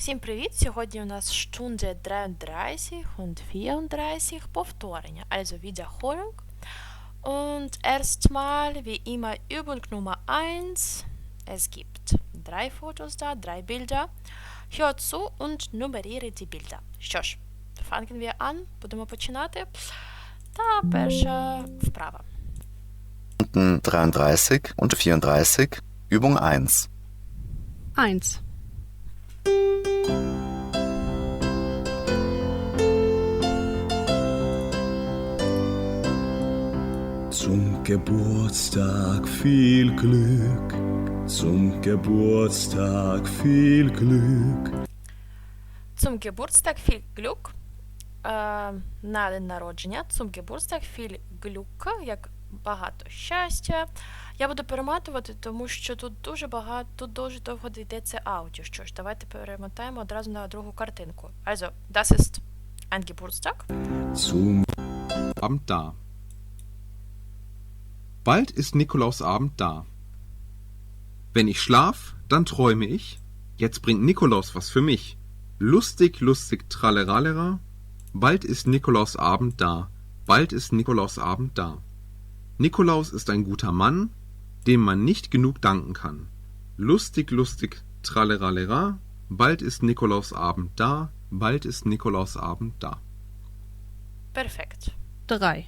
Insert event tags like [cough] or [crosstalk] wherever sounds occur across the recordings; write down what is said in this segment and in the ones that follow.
Всім привіт! Сьогодні у нас Stunde 33 und 34 повторення, also Wiederholung. Und erstmal wie immer Übung Nummer 1. Es gibt drei Fotos da, drei Bilder. Hör zu und nummeriere die Bilder. Що ж, fangen wir an, будемо починати. Та перша вправа. Stunden 33 und 34, Übung 1. 1. Zum Geburtstag viel Glück, zum Geburtstag viel Glück. Zum Geburtstag viel Glück. Е, на день народження. Zum Geburtstag viel Glück, як багато щастя. Я буду перематувати, тому що тут дуже багато, тут дуже довго йдеться аудіо. Що ж, давайте перемотаємо одразу на другу картинку. Also, das ist ein Geburtstag. Zum Abend da. Bald ist Nikolausabend da. Wenn ich schlaf, dann träume ich, jetzt bringt Nikolaus was für mich. Lustig, lustig, traleralera. Bald ist Nikolausabend da. Bald ist Nikolausabend da. Nikolaus ist ein guter Mann, dem man nicht genug danken kann. Lustig, lustig, traleralera. Bald ist Nikolausabend da. Bald ist Nikolausabend da. Perfekt. 3.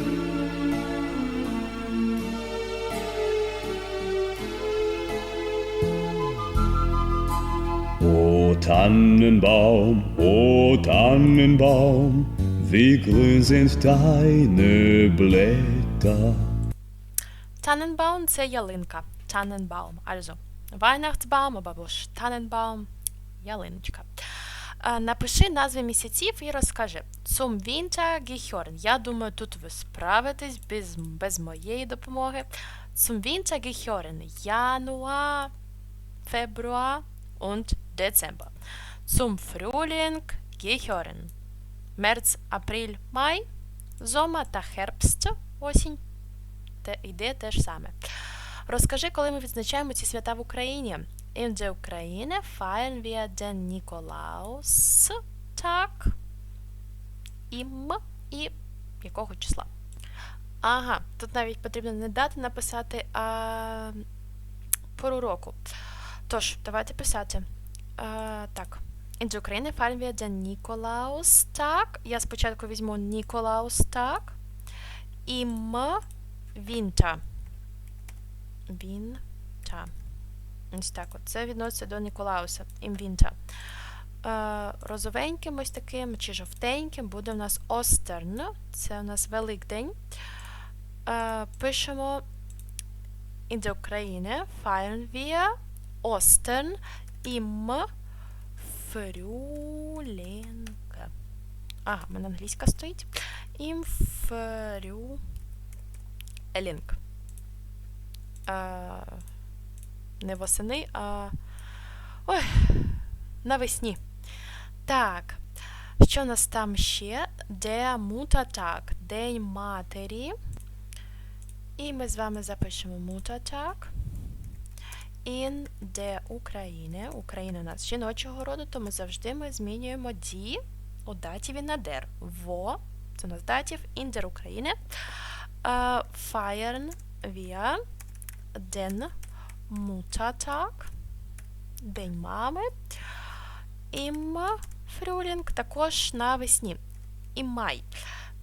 O Tannenbaum, o Tannenbaum, wie grün sind deine Blätter. Tannenbaum – це ялинка. Tannenbaum. Also, Weihnachtsbaum або ж Tannenbaum – ялиночка. Е, Напиши назви місяців і розкажи. Zum Winter gehören. Я думаю, тут ви справитесь без, без моєї допомоги. Zum Winter gehören Januar, Februar und Dezember. Zum Frühling gehören März, April, Mai, Sommer та Herbst, осінь. Те, йде те ж саме. Розкажи, коли ми відзначаємо ці свята в Україні. In der Ukraine feiern wir den Nikolaustag ім і якого числа. Ага, тут навіть потрібно не дати написати, а пору року. Тож, давайте писати. А, так. Der Ukraine feiern wir den Я спочатку візьму Nikolaustag. Im Winter. Winter. Ось так от. Це відноситься до Ніколауса. Winter. Е, розовеньким ось таким чи жовтеньким буде у нас Остern. Це у нас Великдень. Е, пишемо in der Ukraine feiern im Frühling. Ага, в мене англійська стоїть. Е, не восени, а. Ой, навесні. Так. Що у нас там ще? Der Muttertag. День матері. І ми з вами запишемо Muttertag. In der Ukraine. Україна у нас жіночого роду, тому завжди ми змінюємо ді у датіві на der. Во. Це у нас датів. Ukraine. Е, feiern wir den Muttertag. День мами. Im Frühling також навесні. І май,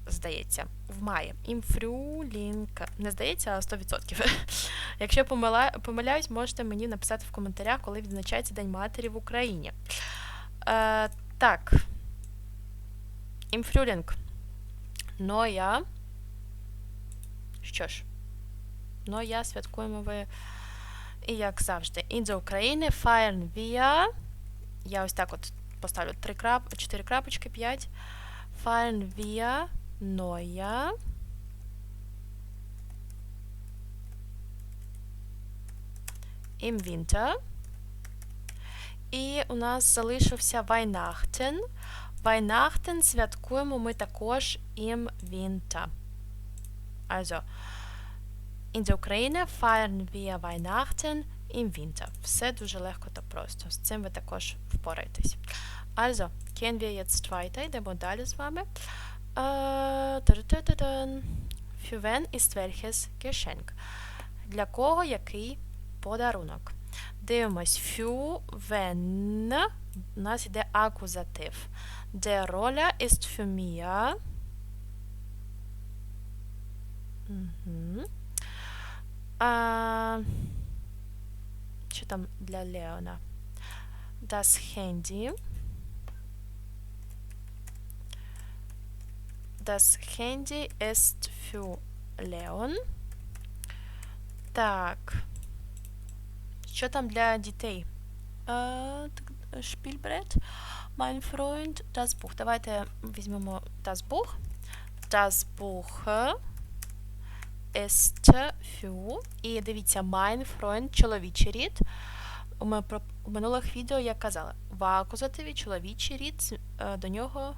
здається, в маї. Im Не здається, а 100%. [laughs] Якщо помила... помиляюсь, можете мені написати в коментарях, коли відзначається День матері в Україні. Е, так. Im Frühling. Ну, я. Що ж. Ну, я святкуємо ви. І як завжди, in the Ukraine feiern. Я ось так от поставлю 3 крап... 4 крапочки, 5. Feiern wir Neujahr. Im Winter. І у нас залишився Weihnachten. Weihnachten святкуємо ми також im Winter. Also, in der Ukraine feiern wir Weihnachten im Winter. Все дуже легко та просто. З цим ви також впораєтесь. Also, gehen wir jetzt weiter. Йдемо далі з вами. Für wen ist welches Geschenk? Для кого який подарунок? Дивимось. Für wen у нас йде акузатив. Der Roller ist für mir. Угу. А, що там для Леона? Das Handy. Das Handy ist für Leon. Так. Що там для дітей? Spielbrett. Mein Freund, das Buch. Давайте візьмемо das Buch. Das Buch ist für. І дивіться, mein Freund, чоловічий рід. У минулих відео я казала, в акузативі чоловічий рід е, до нього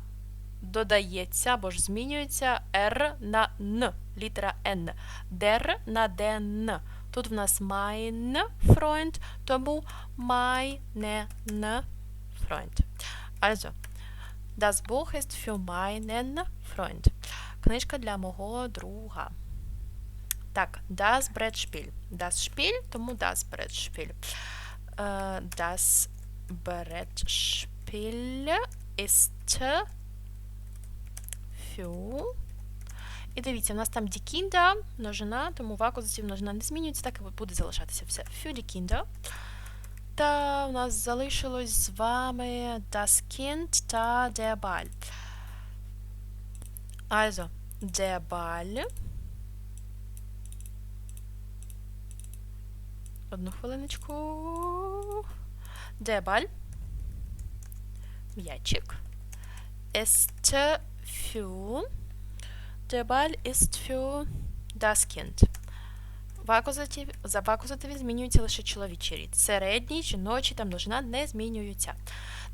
додається або ж змінюється R на Н, літера N. Der на den. Тут в нас mein Freund, тому meinen Freund. Also, das Buch ist für meinen Freund. Книжка для мого друга. Так, das Brettspiel. Das Spiel, тому das Brettspiel. Äh, das Brettspiel ist für. І дивіться, у нас там Kinder, множина, тому в акузатив множина не змінюється, так і буде залишатися все. Die Kinder. Та у нас залишилось з вами das Kind та der Ball. Also, der Ball. Одну хвилиночку. Der Ball. М'ячик. Ist für. Der Ball ist für das Kind. В акузативі, за в акузативі змінюється лише чоловічий рід. Середній, жіночий та множина не змінюються.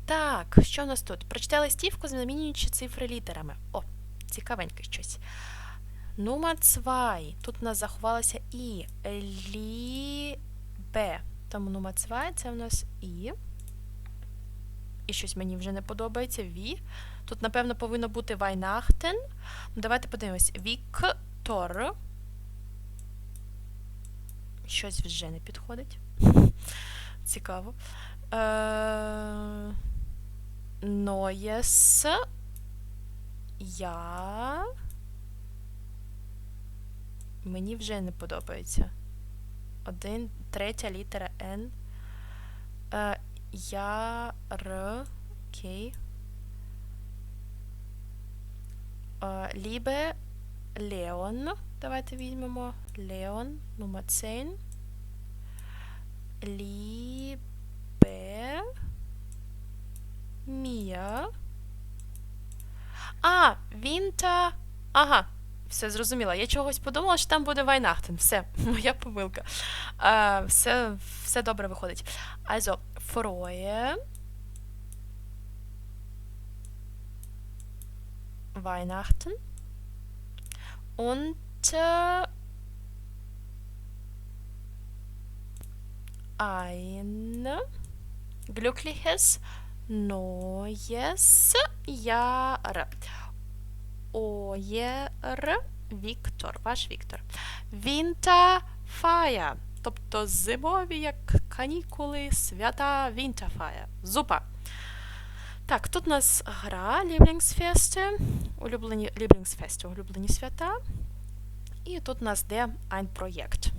Так, що у нас тут? Прочитай листівку, замінюючи цифри літерами. О, цікавеньке щось. Номер 2. Тут у нас заховалося і. Лі. Б. Тому номер 2 це у нас І. І щось мені вже не подобається. Ві. Тут, напевно, повинно бути Weihnachten. Ну, давайте подивимось. Віктор. Щось вже не підходить. [laughs] Цікаво. Е... Neues. Я. Мені вже не подобається. Один, третя літера Н. Я, Р, Окей. Е, Лібе, Леон. Давайте візьмемо. Леон, номер 10. Лібе. Мія. А, Вінта. Ага, все зрозуміла. Я чогось подумала, що там буде Вайнахтен. Все, [laughs] моя помилка. А, все, все добре виходить. Also, freue. Weihnachten. Und ein glückliches neues Jahr. Оєр Віктор, ваш Віктор. Вінтерфая, тобто зимові, як канікули, свята Вінтерфая. Зупа. Так, тут у нас гра Lieblingsfeste, улюблені Lieblingsfeste, улюблені свята. І тут у нас де ein Projekt.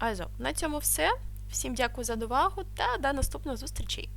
Also, на цьому все. Всім дякую за увагу та до наступних зустрічей.